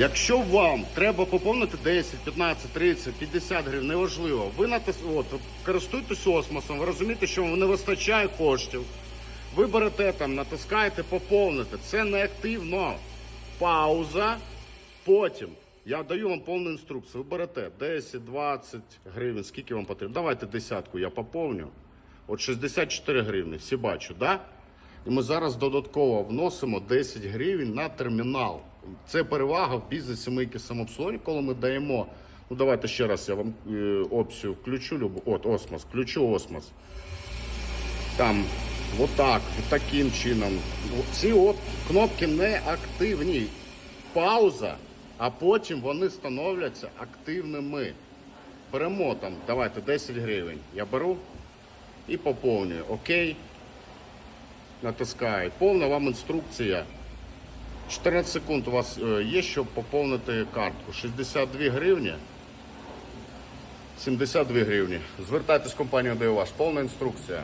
Якщо вам треба поповнити 10, 15, 30, 50 гривень, неважливо, ви натис... от, користуєтесь осмосом, ви розумієте, що вам не вистачає коштів. Ви берете там, натискаєте поповнити. Це не активно. Пауза. Потім я даю вам повну інструкцію. Ви берете 10, 20 гривень, скільки вам потрібно. Давайте десятку я поповню. От 64 гривні, всі бачу, да? І ми зараз додатково вносимо 10 гривень на термінал. Це перевага в бізнесі мийки самообслуговування, коли ми даємо. Ну давайте ще раз я вам е, опцію включу. любу- От, осмос, включу осмос. Там, отак, таким чином. Ці от кнопки не активні. Пауза, а потім вони становляться активними. Беремо там, давайте 10 гривень. Я беру і поповнюю. Окей. Натискаю. Повна вам інструкція. 14 секунд у вас е, є, щоб поповнити картку. 62 гривні. 72 гривні. Звертайтесь в компанію вас Повна інструкція.